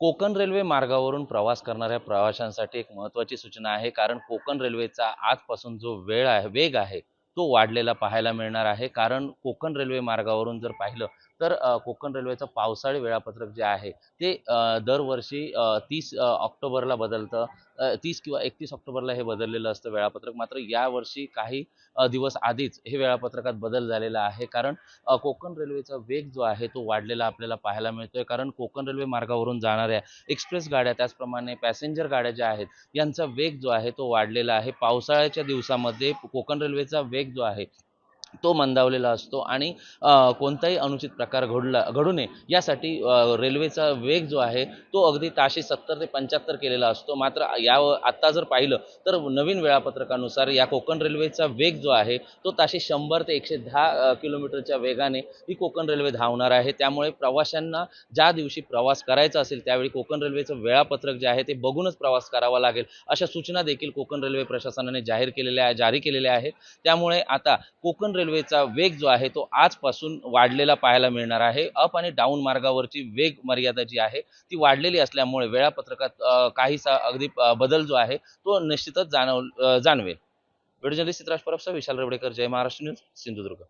Konkan railway मार्गावरून प्रवास करणाऱ्या प्रवाशांसाठी एक महत्त्वाची सूचना आहे कारण कोकण रेल्वेचा आजपासून जो वेळ आहे वेग आहे तो वाढलेला पाहायला मिळणार आहे. कारण कोकण रेल्वे मार्गावरून जर पाहिलं तर कोकण रेल्वेचं पावसाळी वेळापत्रक जे आहे ते दरवर्षी तीस ऑक्टोबरला बदलतं. तीस किंवा एकतीस ऑक्टोबरला हे बदललेलं असतं वेळापत्रक. मात्र यावर्षी काही दिवस आधीच हे वेळापत्रकात बदल झालेला आहे. कारण कोकण रेल्वेचा वेग जो आहे तो वाढलेला आपल्याला पाहायला मिळतोय. कारण कोकण रेल्वे मार्गावरून जाणाऱ्या एक्सप्रेस गाड्या त्याचप्रमाणे पॅसेंजर गाड्या ज्या आहेत यांचा वेग जो आहे तो वाढलेला आहे. पावसाळ्याच्या दिवसामध्ये कोकण रेल्वेचा वेग जो आहे. तो मंदावलेला असतो आणि कोणताही अनुचित प्रकार घडला घडू नये यासाठी रेल्वेचा वेग जो आहे तो अगदी ताशी सत्तर ते पंच्याहत्तर केलेला असतो. मात्र या आत्ता जर पाहिलं तर नवीन वेळापत्रकानुसार या कोकण रेल्वेचा वेग जो आहे तो ताशी शंभर ते एकशे दहा किलोमीटरच्या वेगाने ही कोकण रेल्वे धावणार आहे. त्यामुळे प्रवाशांना ज्या दिवशी प्रवास करायचा असेल त्यावेळी कोकण रेल्वेचं वेळापत्रक जे आहे ते बघूनच प्रवास करावा लागेल. अशा सूचना देखील कोकण रेल्वे प्रशासनाने जाहीर केलेल्या जारी केलेल्या आहेत. त्यामुळे आता कोकण रेल्वेचा वेग जो आहे तो आजपासून वाढलेला पाहायला मिळणार आहे. अप आणि डाऊन मार्गावरची वेग मर्यादा जी आहे ती वाढलेली असल्यामुळे वेळापत्रकात काहीसा अगदी बदल जो आहे तो निश्चितच जाणव जाणवेल. व्हिडिओ जर्नलिस्ट चित्राज परबसा विशाल रेवडेकर जय महाराष्ट्र न्यूज सिंधुदुर्ग.